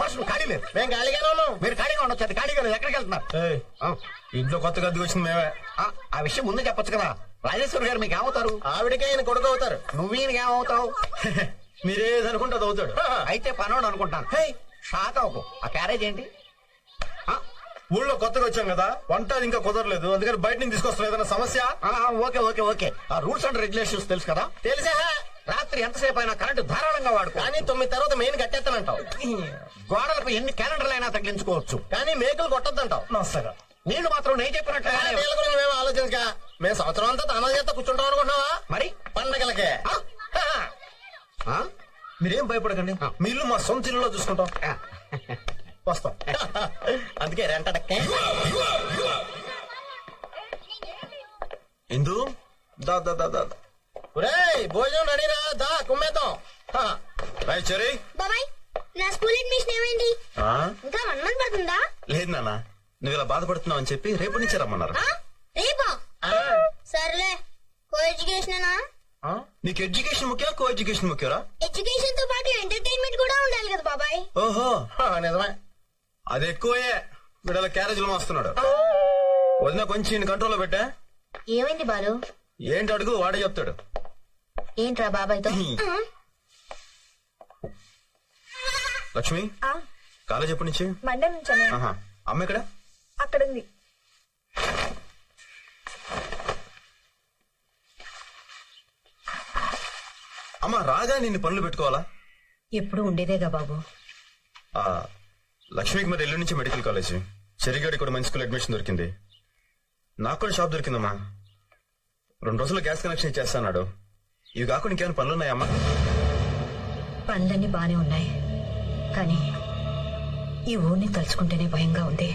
ఖాళీ లేదు మేము ఖాళీగానే ఉన్నాం. మీరు ఖాళీగా ఉండొచ్చు. అది ఖాళీగా లేదు ఎక్కడికి వెళ్తున్నారు? ఏయ్, ఆ, ఇంట్లో కొత్తగా వచ్చింది మేమే. ఆ, విషయం ముందు చెప్పొచ్చు కదా. రాజేశ్వరి గారు మీకు ఏమవుతారు? ఆవిడకే ఆయన కొడుకు అవుతారు. నువ్వు ఈయనకి ఏమవుతావు? మీరేది అనుకుంటే అది అవుతాడు. అయితే పనోడు అనుకుంటాను. హే. షాక్ అవ్వకు. ఆ క్యారేజ్ ఏంటి? ఆ, ఊళ్ళో కొత్తగా వచ్చాం కదా. వంట అది ఇంకా కుదరలేదు. అందుకని బయట నుంచి తీసుకొస్తాం ఏదైనా సమస్య? Okay okay okay. ఆ రూల్స్ అండ్ రెగ్యులేషన్స్ తెలుసు కదా? తెలిసా? రాత్రి ఎంతసేపు అయినా కరెంటు ధారాళంగా వాడుకో. కానీ తొమ్మిది తర్వాత మెయిన్ కట్టేస్తానంటావు. గోడలకు ఎన్ని క్యాలెండర్లు అయినా తగిలించుకోవచ్చు. కానీ మేకలు కొట్టద్దంటావు. నమస్కారం. నీళ్ళు మాత్రం నేను చెప్పినట్లుగా గురించి మేము ఆలోచించక. మేము సంవత్సరం అంతా తన చేత కూర్చుంటాం అనుకుంటున్నావా? మరి? పండగలకే. ఆ, ఆ, మీరేం భయపడకండి. మీ ఇల్లు మా సొంత ఇల్లులో చూసుకుంటాం. వస్తాం. అందుకే రెంటడక్కే ఇందు దా దా దా దా. ఒరేయ్ భోజనం రెడీరా దా కుమ్మేద్దాం. రై చెరీ బాబాయ్ నా స్కూల్ అడ్మిషన్ ఏమైంది? ఇంకా వన్ మంత్ పడుతుందా? లేదు నాన్న నువ్వు ఇలా బాధపడుతున్నావు అని చెప్పి రేపు నుంచి రమ్మన్నారు? రేపా? సర్లే కో ఎడ్యుకేషన్ నీకు ఎడ్యుకేషన్ ముఖ్యం కో ఎడ్యుకేషన్ ముఖ్యరా ఎడ్యుకేషన్తో పాటు ఎంటర్టైన్మెంట్ కూడా ఉండాలి కదా బాబాయ్. ఓహో. నిజమే. అది ఎక్కువే. వీడల క్యారేజీలో వస్తున్నాడు వదిన కొంచెం కంట్రోల్లో పెట్టా. ఏమైంది బాలు? ఏంటి అడుగు? వాడే చెప్తాడు. ఏంట్రా బాబాయ్తో లక్ష్మి? కాలేజ్ ఎప్పటి నుంచి? మండే నుంచి ఆహా. అమ్మ ఇక్కడ అక్కడ ఉంది అమ్మ రాగా నిన్ను పనులు పెట్టుకోవాలా? ఎప్పుడు ఉండేదేగా బాబు. ఆ లక్ష్మికి మరి ఎల్లుండి నుంచి మెడికల్ కాలేజ్. చెరిగాడి కూడా మంచి స్కూల్ అడ్మిషన్ దొరికింది. నాకు కూడా షాప్ దొరికిందమ్మా. రెండు రోజుల్లో గ్యాస్ కనెక్షన్ ఇచ్చేస్తాడు ఇవి కాకుండా ఇంకేమైనా పనులు ఉన్నాయమ్మా పనులన్నీ బానే ఉన్నాయి. కానీ ఈ ఊరిని తలుచుకుంటేనే భయంగా ఉంది.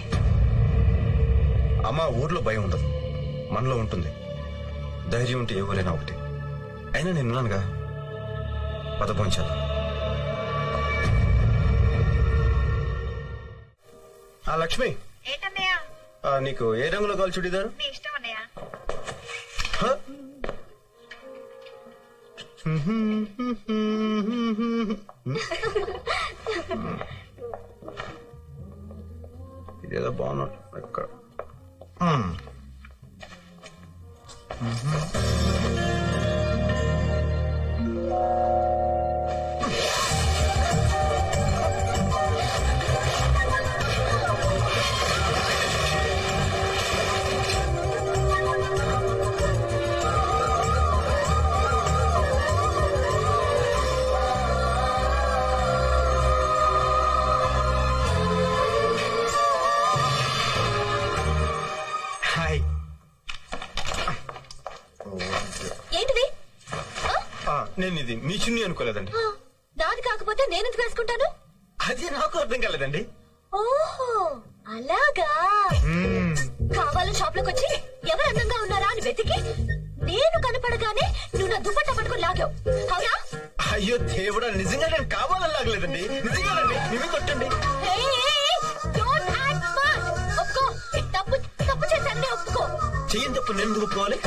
అమ్మ ఊర్లో భయం ఉండదు. మనలో ఉంటుంది. ధైర్యం ఉంటే ఏ ఊరైనా ఒకటి. అయినా నేనున్నానుగా పదపోంచాలి ఆ లక్ష్మి. నీకు ఏ రంగులో కావాలి చుడిదారు? ఇదేదో బాగున్నట్టు ఎక్కడ? ఇది మీ చున్నీ అనుకోలేదండి. నాది కాకపోతే నేను ఎందుకు వేసుకుంటాను? అది నాకు అర్థం కాలేదండి. ఓహో అలాగా. కావాలని షాప్లోకి వచ్చి ఎవరు అందంగా ఉన్నారా అని వెతికి నేను కనపడగానే నువ్వు నా దుప్పట్ట పట్టుకుని లాగావు. అవునా? అయ్యో దేవుడా నిజంగా నేను కావాలని లాగలేదండి. నిజంగానండి మేమే కొట్టండి. తప్పు తప్పు ఒప్పుకో. చెయ్యని తప్పు నేను ఒప్పుకోవాలి?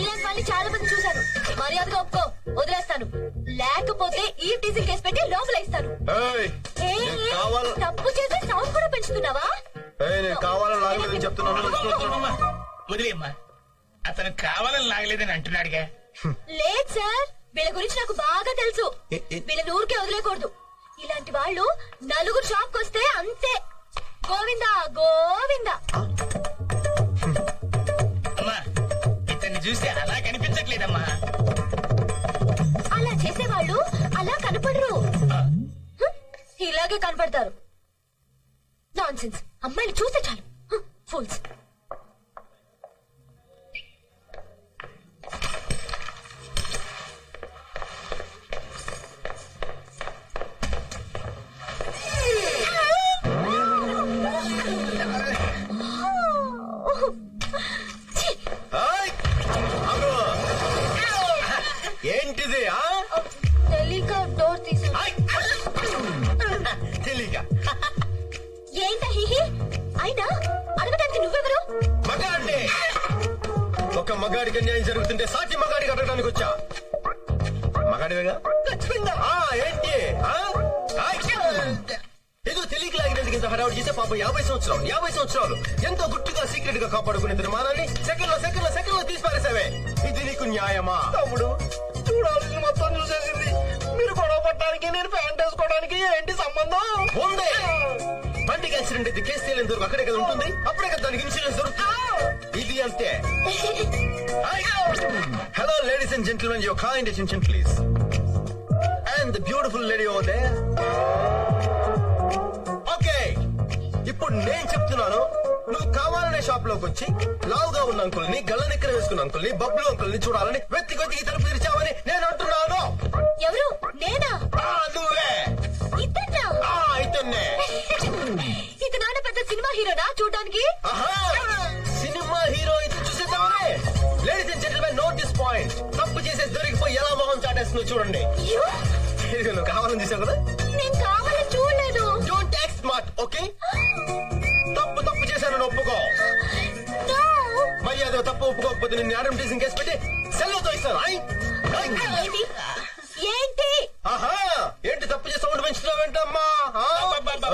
ఇలాంటి వాళ్ళని చాలా మంది చూశాను. మర్యాదగా ఒప్పుకో. వదిలేస్తాను. లేకపోతే ఈ టీజింగ్ కేసు పెట్టి లోపల ఇస్తాను. ఏయ్, Hey, నేను hey, కావాల తప్పు చేసి సౌండ్ కూడా పెంచుతున్నావా? ఏయ్, నేను కావాలని లాగలేదని చెప్తున్నాను. వదిలేమ్మా అతను కావాలని లాగలేదని అంటున్నాడుగా. లేదు సార్ వీళ్ళ గురించి నాకు బాగా తెలుసు. ఏ- ఏ- వీళ్ళని ఊరికే వదిలేకూడదు. ఇలాంటి వాళ్ళు నలుగురు షాప్ వస్తే అంతే. గోవిందా గోవిందా. అమ్మా ఇతన్ని చూస్తే అలా కనిపించట్లేదమ్మా. చేసేవాళ్ళు అలా కనపడరు. ఇలాగే కనపడతారు. నాన్సెన్స్ అమ్మాయిలు చూస్తే చాలు. ఫుల్స్ మగాడికి అన్యాయం జరుగుతుంటే సాటి మగాడికి అడగడానికి వచ్చా? మగాడివేగా? ఆ, ఏంటి? ఆ? ఆయ్. ఏదో తెలియక ఎందుకు ఇంత హడావుడి చేస్తే పాపం యాభై సంవత్సరాలు యాభై సంవత్సరాలు. ఎంతో గుట్టుగా సీక్రెట్గా కాపాడుకునే నిర్మాణాన్ని సెకండ్లో సెకండ్లో సెకండ్లో తీసి పారేసావే ఇది నీకు న్యాయమా? తమ్ముడు చూడాల్సింది మొత్తం చూసేసింది. మీరు గొడవ పట్టడానికి నేను ప్యాంట్ వేసుకోవడానికి ఏంటి సంబంధం? ఉంది బండికి యాక్సిడెంట్ అయితే కేసు తేలేంత వరకు అక్కడే కదా ఉంటుంది. అప్పుడే కదా దానికి ఇన్సూరెన్స్ దొరుకుతుంది. ఇది అంతే. Hello ladies and gentlemen your kind attention please and the beautiful lady over there okay ఇప్పుడు నేను చెప్తున్నాను. నువ్వు కావాలనే షాప్లోకి వచ్చి లావుగా ఉన్న అంకుల్ని గల్ల నిక్కర వేసుకున్న అంకుల్ని బబ్లు అంకుల్ని చూడాలని వెతికి వెతికి తలుపు తెరిచావని నేను అంటున్నాను. ఎవరు? నేనా? నువ్వే. ఇతన్నే. ఇది నాన్న పెద్ద సినిమా హీరోనా చూడడానికి! సినిమా హీరో ఇది చూసేద్దామనే? Ladies and gentlemen note this point తప్పు చేసే దొరికిపోయి ఎలా మొహం చాటేస్తుందో చూడండి. నువ్వు కావాలని చూసావు కదా? నేను కావాలని చూడలేదు. డోంట్ యాక్ట్ స్మార్ట్ ఓకే తప్పు తప్పు చేశానని ఒప్పుకో. No. మరి అదో తప్పు ఒప్పుకోకపోతే నిన్ను యాడమ్ టీసింగ్ కేసు పెట్టి సెల్లోతో ఇస్తాను ఐ? ఐ? ఏంటి ఏంటి ఆహా ఏంటి తప్పు చేసి సౌండ్ పెంచుతున్నావేంటమ్మా ఆ? అబ్బబ్బబ్బ.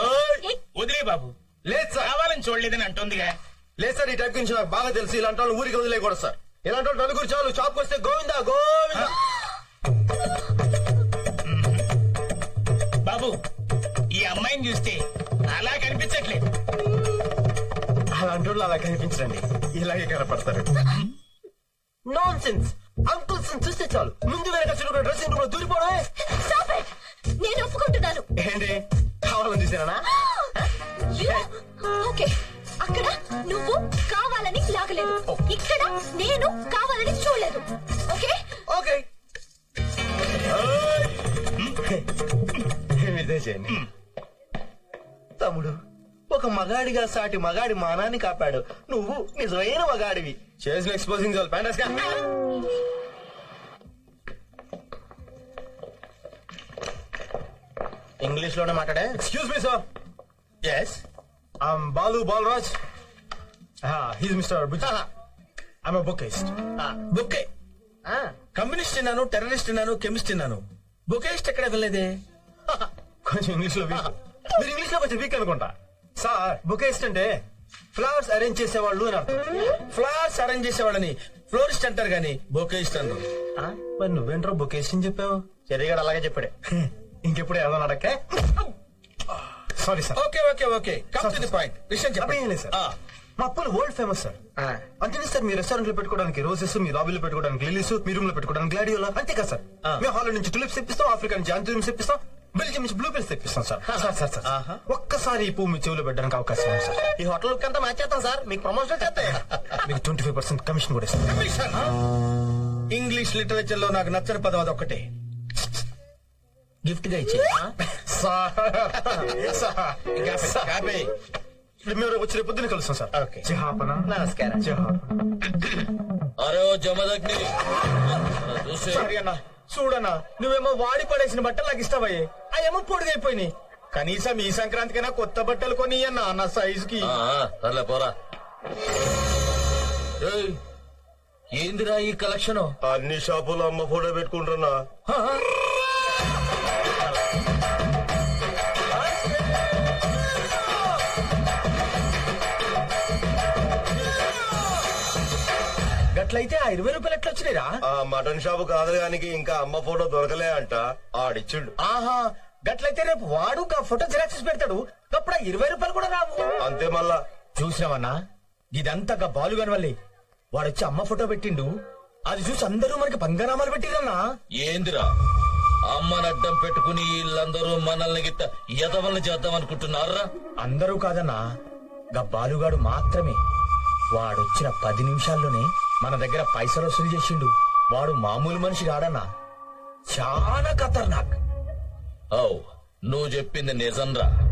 ఏయ్! వదిలే బాబు. లేదు సార్. కావాలని చూడలేదని అంటుందిగా. లేదు సార్ ఈ టైప్ గురించి నాకు బాగా తెలుసు. ఇలాంటి వాళ్ళు ఊరికి వదిలేయకూడదు సార్. ఇలాంటి వాళ్ళు నలుగురు చాలు. షాప్కి వస్తే గోవిందా గోవిందా. బాబు ఈ అమ్మాయిని చూస్తే అలా కనిపించట్లేదు అలాంటి వాళ్ళు అలా కనిపించండి ఇలాగే కనపడతారు. నాన్ సెన్స్ అంకుల్స్ చూస్తే చాలు. ముందు వెనక చుట్టూ డ్రెస్సింగ్ రూమ్లో దూరిపోవడమే. నేను ఒప్పుకుంటున్నాను. ఏంటి? కావాలని చూసారా ఇక్కడ నేను కావాలని చూడలేదు. ఓకే? ఓకే. ఇదే చేయండి తమ్ముడు ఒక మగాడిగా సాటి మగాడి మానాన్ని కాపాడు. నువ్వు నిజమైన మగాడివి. చేసిన ఎక్స్పోజింగ్ ఇంగ్లీష్లోనే మాట్లాడే? Excuse me sir yes I'm Balu Balaraj he's mister Bujji I'm bookist bouquet communist అన్నాను టెర్రరిస్ట్ అన్నాను కెమిస్ట్ అన్నాను బొకేస్ట్ ఎక్కడ వెళ్ళలేదే కొంచెం ఇంగ్లీష్లో మీరు ఇంగ్లీష్లో కొంచెం వీక్ అనుకుంటా. సార్ బుకేస్ట్ అంటే ఫ్లవర్స్ అరేంజ్ చేసేవాళ్ళు అని అర్థం. ఫ్లవర్స్ అరేంజ్ చేసేవాళ్ళని ఫ్లోరిస్ట్ అంటారు గాని బొకేస్ట్ అన్నారు ఆ, మరి నువ్వేంట్రో బుకేస్ట్ అని చెప్పావు? చెరిగాడు అలాగే చెప్పాడే. ఇంకెప్పుడు ఏదో అడక్కే sorry sir okay okay okay come to the point విషయం చెప్పండి. సార్ మా అప్పులు వరల్డ్ ఫేమస్ సార్. సార్? మీ రెస్టారెంట్లో పెట్టుకోవడానికి రోజెస్ మీ లాబీలో పెట్టుకోవడానికి లిలీస్ మీ రూమ్లో పెట్టుకోవడానికి గ్లాడియోలా అంతే కదా సార్ మేము హాల్ నుంచి టులిప్స్ తెప్పిస్తాం ఆఫ్రికా నుంచి తెప్పిస్తాం బెల్జియం నుంచి బ్లూ పిల్స్ తెప్పిస్తాం సార్. సార్ సార్ సార్ ఒక్కసారి ఈ పువ్వు మీ చెవులో పెట్టడానికి అవకాశం ఉంది సార్. ఈ హోటల్ లుక్ అంతా మ్యాచ్ చేస్తాం సార్. మీకు ప్రమోషన్ చేస్తాయి మీకు ట్వంటీ ఫైవ్ పర్సెంట్ కమిషన్ కూడా ఇస్తాం. ఇంగ్లీష్ లిటరేచర్లో నాకు నచ్చని పదం అదొక్కటే. గిఫ్ట్గా ఇచ్చే మేము రేపు వచ్చి రేపు పొద్దున్న కలుస్తాం సార్. Okay. జహాపన. నమస్కారం. జహాపన. అరే ఓ జమదగ్ని. చూసే సరే అన్న. చూడన్నా. నువ్వేమో వాడి పడేసిన బట్టలు నాకు ఇస్తావయ్యే. అవేమో పొడిగైపోయినాయి కనీసం ఈ సంక్రాంతికైనా కొత్త బట్టలు కొని అన్న నా సైజుకి. సర్లే పోరా. ఏయ్, ఏందిరా ఈ కలెక్షన్? అన్ని షాపులో అమ్మ ఫోటో పెట్టుకుంటున్నా. గట్లయితే ఆ ఇరవై రూపాయలు ఎట్లా వచ్చినాయిరా ఆ మటన్ షాపు కాదడానికి ఇంకా అమ్మ ఫోటో దొరకలే అంట. ఆడిచ్చిండు. ఆహా గట్లయితే రేపు వాడు ఆ ఫోటో జిరాక్స్ పెడతాడు. అప్పుడు ఆ ఇరవై రూపాయలు కూడా రావు. అంతే మళ్ళా. చూసినావన్నా? ఇదంతా గా బాలుగాని వల్లే. వాడొచ్చి అమ్మ ఫోటో పెట్టిండు. అది చూసి అందరూ మనకి పంగనామాలు పెట్టిరన్నా ఏందిరా? అమ్మని అడ్డం పెట్టుకుని వీళ్ళందరూ మనల్ని గిట్ట ఎదవల్ని చేద్దాం అనుకుంటున్నారా? అందరూ కాదన్నా. గా బాలుగాడు మాత్రమే. వాడొచ్చిన పది నిమిషాల్లోనే మన దగ్గర పైసలు వసూలు చేసిండు. వాడు మామూలు మనిషి కాడన్నా. చాలా ఖతర్నాక్. ఓ నువ్వు చెప్పింది నిజంరా.